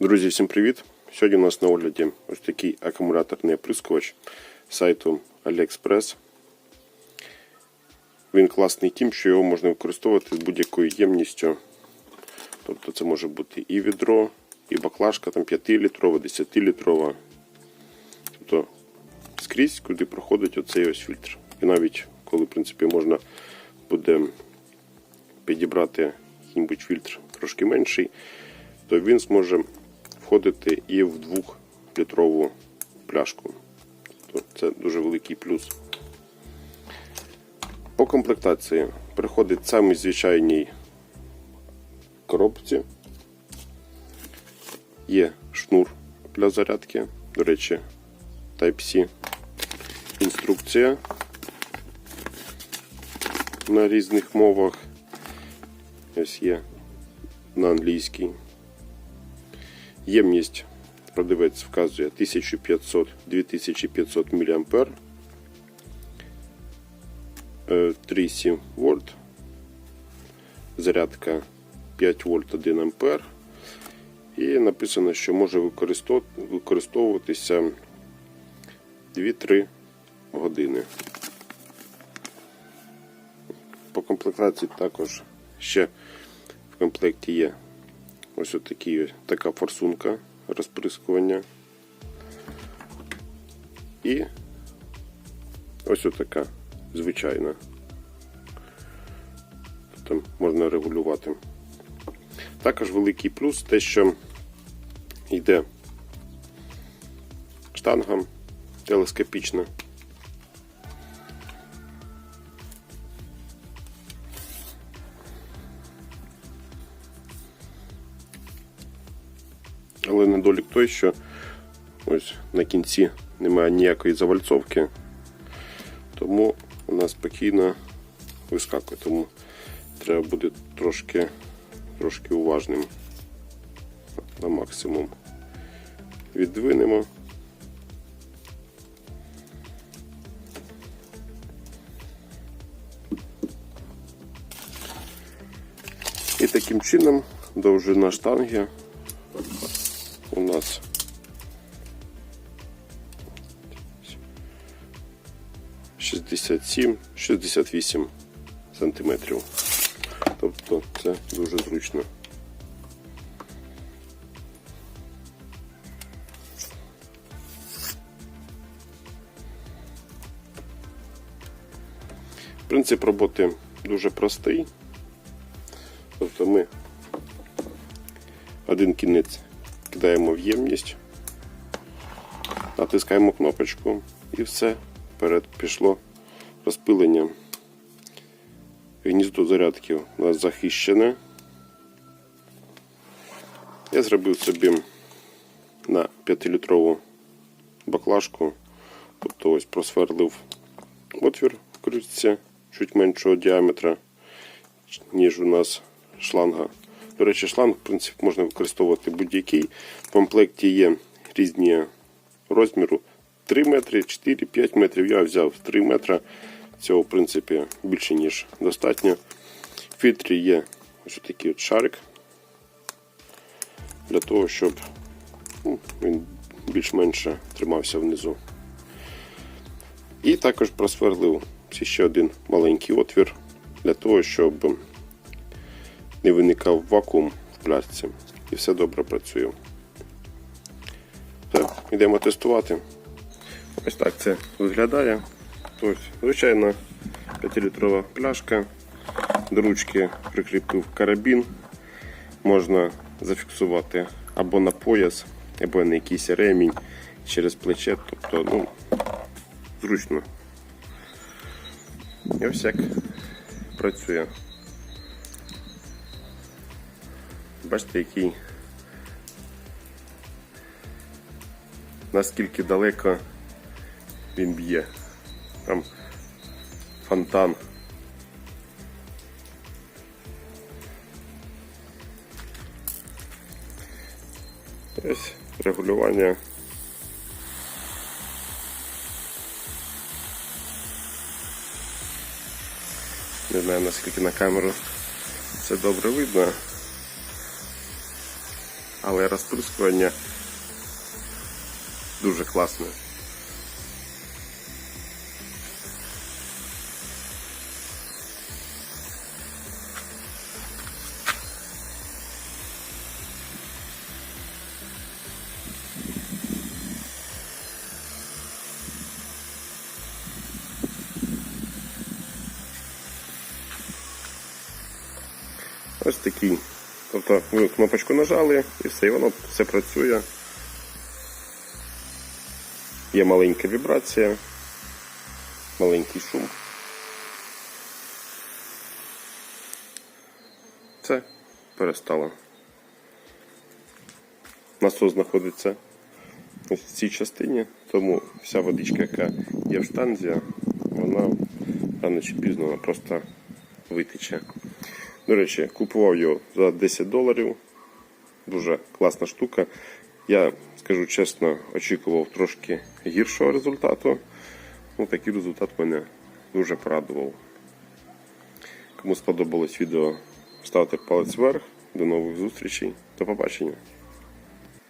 Друзі, всім привіт! Сьогодні у нас на огляді ось такий акумуляторний оприскувач сайту AliExpress. Він класний тим, що його можна використовувати з будь-якою ємністю. Тобто це може бути і відро, і баклажка там 5-літрова, 10-літрова. Тобто скрізь, куди проходить оцей ось фільтр. І навіть коли в принципі, можна буде підібрати який-небудь фільтр трошки менший, то він зможе входити і в 2-літрову пляшку. Це дуже великий плюс. По комплектації приходить самий звичайній коробці. Є шнур для зарядки, до речі, Type-C. Інструкція на різних мовах. Ось є на англійській. Ємність продавець вказує 1500-2500 мА. 3,7 вольт. Зарядка 5 вольт 1 А. І написано, що може використовуватися 2-3 години. По комплектації також ще в комплекті є ось отакі, така форсунка розприскування. І ось отака звичайна. Там можна регулювати. Також великий плюс те, що йде штанга телескопічна. Але недолік той, що ось на кінці немає ніякої завальцовки, тому вона спокійно вискакує, тому треба бути трошки, трошки уважним на максимум. Віддвинемо. І таким чином довжина штанги 67-68 см. Тобто це дуже зручно. Принцип роботи дуже простий, тобто ми один кінець кидаємо в ємність, натискаємо кнопочку і все вперед пішло розпилення. Гніздо зарядки у нас захищене. Я зробив собі на 5-літрову баклажку, тобто ось просверлив отвір в крючці чуть меншого діаметра, ніж у нас шланга. До речі, шланг, в принципі, можна використовувати будь-який. В комплекті є різні розміру 3 метри, 4, 5 метрів. Я взяв 3 метри. Цього, в принципі, більше, ніж достатньо. В фільтрі є ось такий от шарик для того, щоб ну, він більш-менше тримався внизу. І також просверлив ще один маленький отвір для того, щоб не виникав вакуум в пляшці і все добре працює. Так, йдемо тестувати. Ось так це виглядає. Ось, Звичайно, 5-літрова пляшка. До ручки прикріпив карабін. Можна зафіксувати або на пояс, або на якийсь ремінь через плече. Тобто, ну, зручно. І ось як працює. Бачите, який наскільки далеко він б'є. Там фонтан. Ось регулювання. Не знаю наскільки на камеру це добре видно. але розприскування дуже класне. Ось такий. Тобто ви кнопочку нажали і все, і воно все працює. Є маленька вібрація, маленький шум. Це перестало. Насос знаходиться в цій частині, тому вся водичка, яка є в штанзі, вона рано чи пізно вона просто витече. До речі, купував його за 10 доларів. Дуже класна штука. Я скажу чесно, очікував трошки гіршого результату. Ну, такий результат мене дуже порадував. Кому сподобалось відео, ставте палець вверх. До нових зустрічей. До побачення.